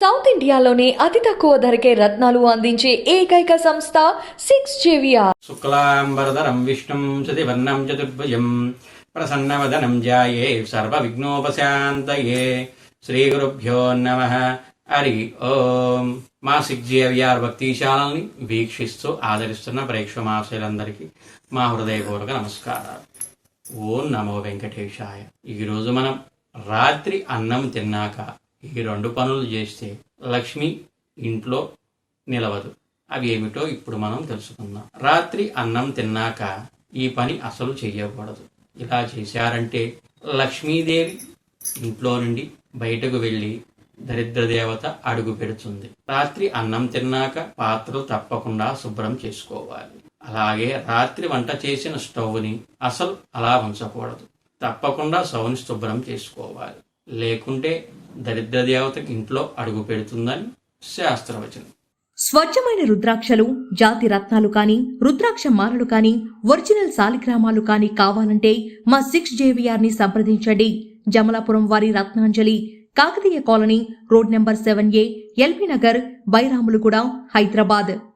South ఇండియాలోనే అతి తక్కువ ధరకే రత్నాలు అందించే ఏకైక సంస్థ సిక్స్ జేవిఆర్ శుక్లాంబరధరం విష్ణుం చతివర్ణం చతుర్భుజం ప్రసన్నవదనం ఏ శ్రీ గురుభ్యో నమ. హరి ఓం. మా సిగ్జేవిఆర్ భక్తిశాలని వీక్షిస్తూ ఆదరిస్తున్న ప్రేక్షమాశయులందరికీ మా హృదయపూర్వక నమస్కారాలు. ఓం నమో వెంకటేశాయ. ఈరోజు మనం రాత్రి అన్నం తిన్నాక ఈ రెండు పనులు చేస్తే లక్ష్మి ఇంట్లో నిలవదు. అవి ఏమిటో ఇప్పుడు మనం తెలుసుకుందాం. రాత్రి అన్నం తిన్నాక ఈ పని అసలు చేయకూడదు ఇలా చేశారంటే లక్ష్మీదేవి ఇంట్లో నుండి బయటకు వెళ్ళి దరిద్ర దేవత అడుగు పెడుతుంది. రాత్రి అన్నం తిన్నాక పాత్రలు తప్పకుండా శుభ్రం చేసుకోవాలి. అలాగే రాత్రి వంట చేసిన స్టవ్ని అసలు అలా ఉంచకూడదు. తప్పకుండా స్టవ్ని శుభ్రం చేసుకోవాలి. లేకుంటే దరిద్ర దేవతకి ఇంట్లో అడుగు పెడుతుందని శాస్త్రవచనం. స్వచ్ఛమైన రుద్రాక్షలు జాతి రత్నాలు కాని రుద్రాక్ష మాలలు కాని ఒరిజినల్ సాలిగ్రామాలు కాని కావాలంటే మా సిక్స్ జేవిఆర్ని సంప్రదించండి. జమలాపురం వారి Ratnanjali Kakatiya colony road number seven A LB Nagar Byramalguda Hyderabad.